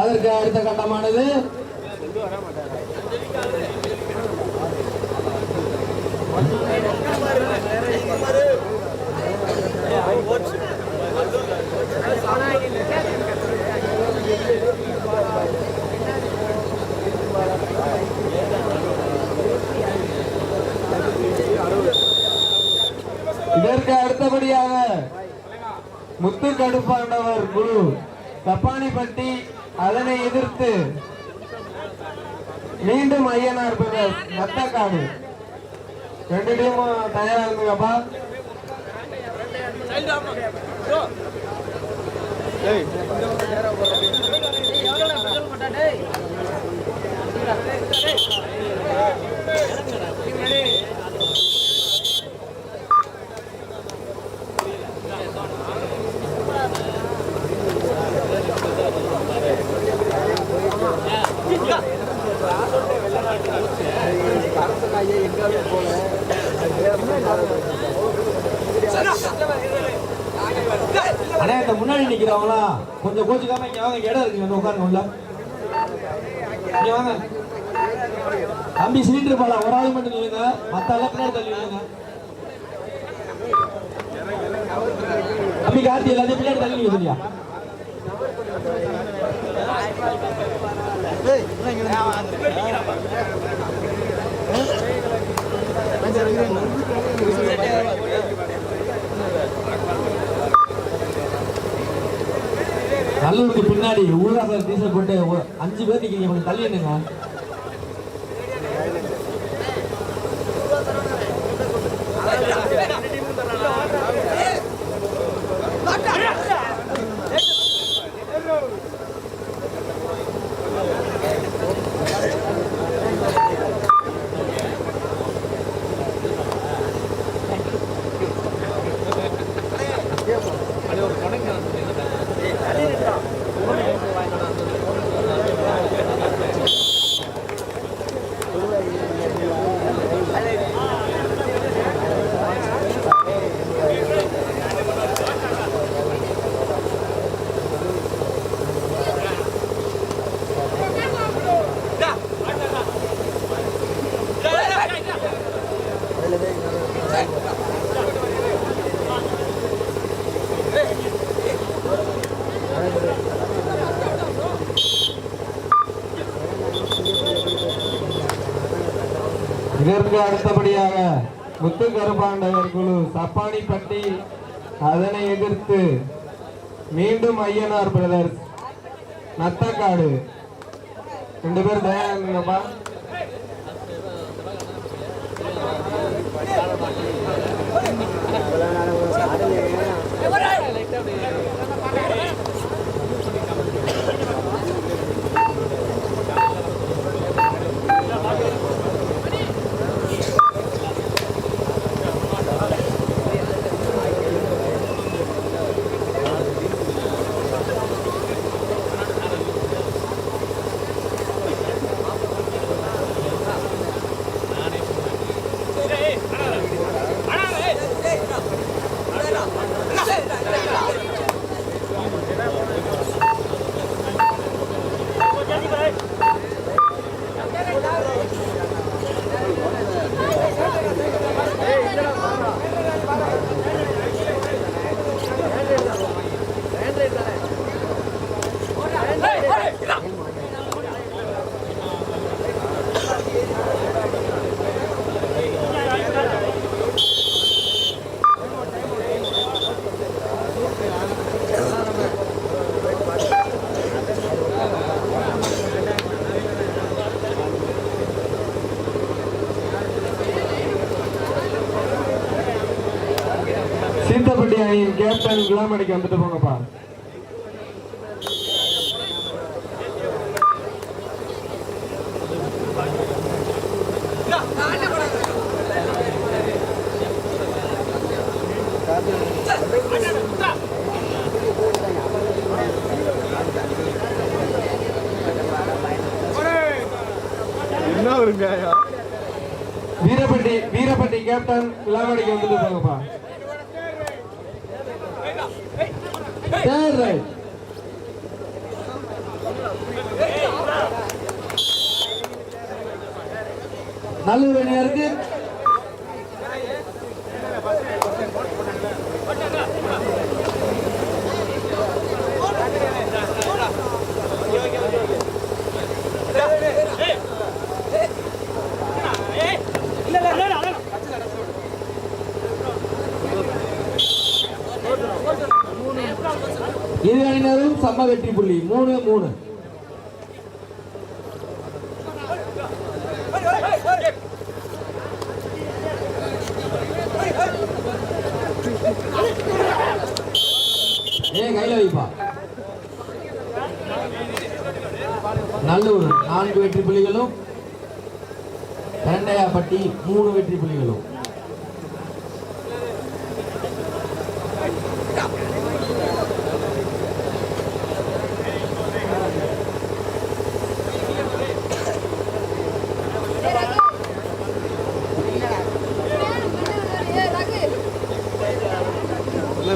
அதற்கு அடுத்த கட்டமானது. இதற்கு அடுத்தபடியாக முத்து கடுப்பாண்டவர் குழு. தப்பானிப்பட்டி அதனை எதிர்த்து மீண்டும் ஐயனார் பிரதர்ஸ் மத்தக்காடு. ரெண்டு டீமும் தயாரா இருந்துங்கப்பா அண்ணா இந்த முன்னாடி நிற்கிறவங்களா கொஞ்சம் கோச்சுக்காம இங்க வாங்க இடம் இருக்கு வந்து உட்காருங்க உள்ள. இங்க வாங்க. தம்பி சிலிண்டர் பாலா ஒரு ஆள் மட்டும் நில்லுங்க. மத்த எல்லாம் பின்னாடி தள்ளி நில்லுங்க தம்பி கார்த்தி எல்லாத்தையும் பின்னாடி தள்ளி நிக்க சொல்லியா நல்லூருக்கு பின்னாடி ஊராசர் டீசல் போட்டு அஞ்சு பேர் நீங்க கொஞ்சம் தள்ளி நின்னுங்க இதற்கு அடுத்தபடியாக முத்து கருப்பாண்டவர் குழு சப்பானிப்பட்டி அதனை எதிர்த்து மீண்டும் ஐயனார் பிரதர்ஸ் நத்தக்காடு. ரெண்டு பேர் தயாரிங்கப்பா சீத்தப்பட்டி அணியின் கேப்டன் குலாம் குலாமணிக்கு வந்துட்டு போங்க. கேப்டன் விளாவடிக்கு வந்துட்டு போங்கப்பா. தேர்ட் ரைட் நல்லூர் இரு அணியினரும் சம வெற்றி புள்ளி. மூணு மூணு. ஏன் கையில வைப்பா. நல்லூர் நான்கு வெற்றி புள்ளிகளும். இரண்டையாப்பட்டி மூணு வெற்றி புள்ளிகளும்.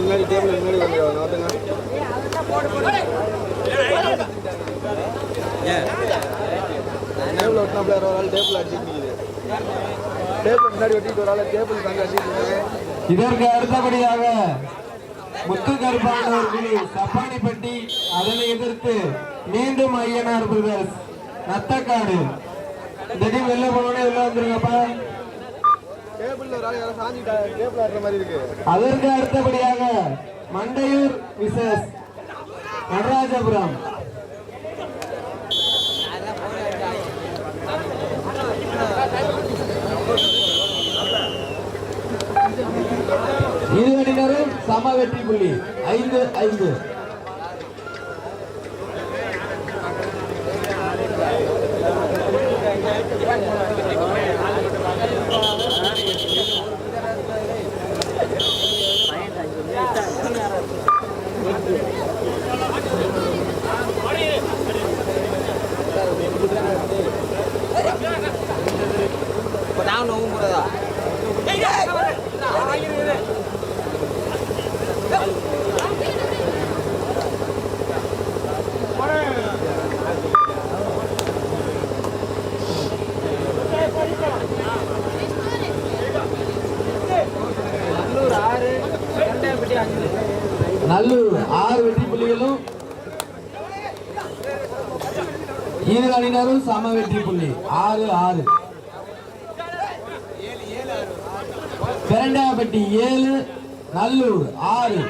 முன்னாடி டேபிள் முன்னாடி வந்து நோட்டுங்க டேபிள் ஒட்டினா ஒரு ஆள் டேபிள் அடிச்சுட்டு டேபிள் முன்னாடி ஒட்டிட்டு ஒரு ஆள் டேபிள் தாங்க அடிச்சுட்டு. இதற்கு அடுத்தபடியாக முத்து கருப்பானவர் குழு சப்பானிப்பட்டி அதனை எதிர்த்து மீண்டும் ஐயனார் பிரதர்ஸ் நத்தக்காடு. திடீர் வெளில போனோடனே உள்ள வந்துருங்கப்பா. அதற்கு அடுத்தபடியாக மண்டையூர் விசஸ் நடராஜபுரம். இரு அணியினரும் சம வெற்றி புள்ளி. ஐந்து ஐந்து. நான் நோவும் போறதா நல்லூர் ஆறு வெற்றி புள்ளிகளும் இரு சம வெற்றி புள்ளி. ஆறு ஆறு. பெரண்டாபட்டி ஏழு நல்லூர் ஆறு.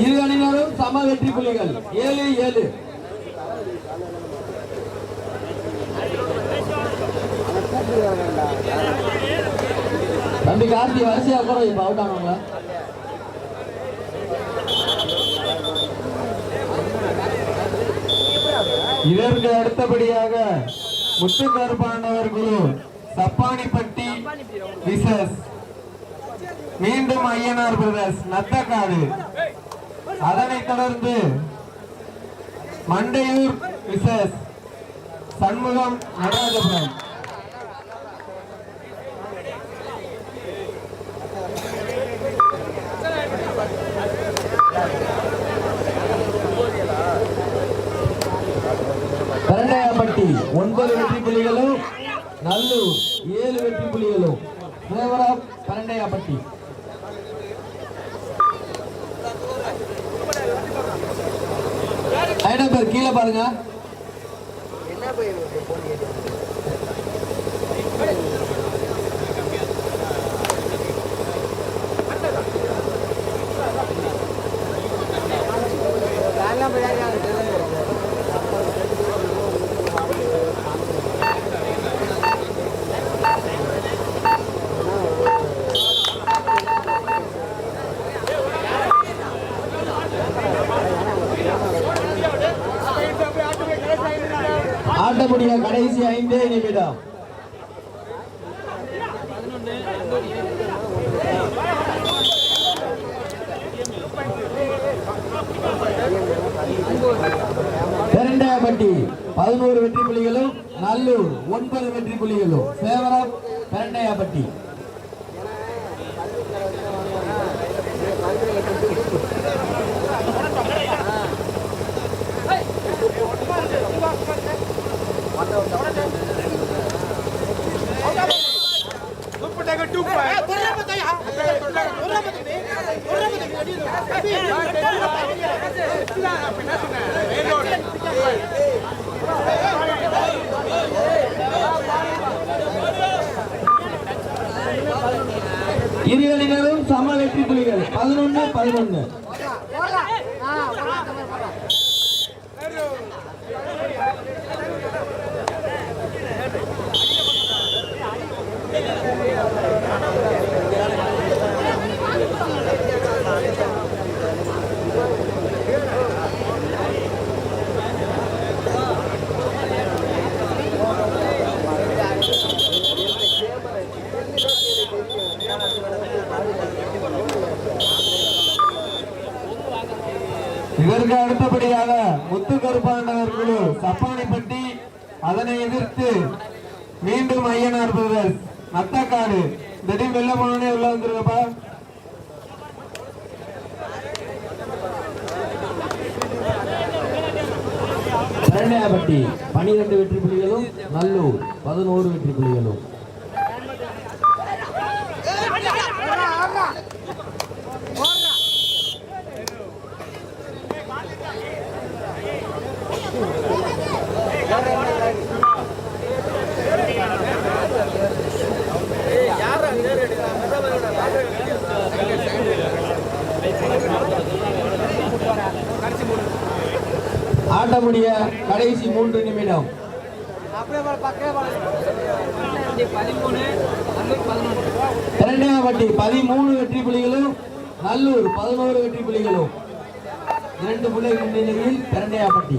இரு அணியினரும் சம வெற்றி புள்ளிகள். ஏழு ஏழு. தம்பி கார்த்தி வரிசையா கூட இப்ப அவுட் ஆனவங்களா? இதற்கு அடுத்தபடியாக முத்துக்கருப்பாண்டவர் குழு சப்பானிப்பட்டி விசஸ் மீண்டும் ஐயனார் பிரதர்ஸ் நத்தக்காடு. அதனைத் தொடர்ந்து மண்டையூர் விசஸ் சண்முகம் நடராஜபுரம். பரண்டையாப்பட்டி ஒன்பது வெற்றி புள்ளிகளும் நல்லூர் ஏழு வெற்றி புள்ளிகளும் பரண்டையாப்பட்டி ஐடம் பேர் கீழே பாருங்க. என்ன பதினோரு வெற்றி புள்ளிகளும் நல்லூர் ஒன்பது வெற்றி புள்ளிகளும். சேவரம் பெரண்டாயப்பட்டி இரு அணியினரும் சம வெற்றி புலிகள். பதினொன்று பதினொன்று இதற்கு அடுத்தபடியாக முத்து கருப்பாண்டவர் குழு சப்பானிப்பட்டி அதனை எதிர்த்து மீண்டும் ஐயனார் பிரதர்ஸ் நத்தக்காடு. திடீர் வெள்ள வெளில உள்ள வந்துருக்கப்பா இரண்டையாபட்டி பனிரெண்டு வெற்றி புள்ளிகளும் நல்லூர் பதினோரு வெற்றி புள்ளிகளும் ஆட்ட முடிய கடைசி மூன்று நிமிடம். இரண்டாவட்டி பதிமூணு வெற்றி புலிகளும் நல்லூர் பதினோரு வெற்றி புலிகளும். இரண்டு புள்ளி முன்னிலையில் இரண்டையாப்பட்டி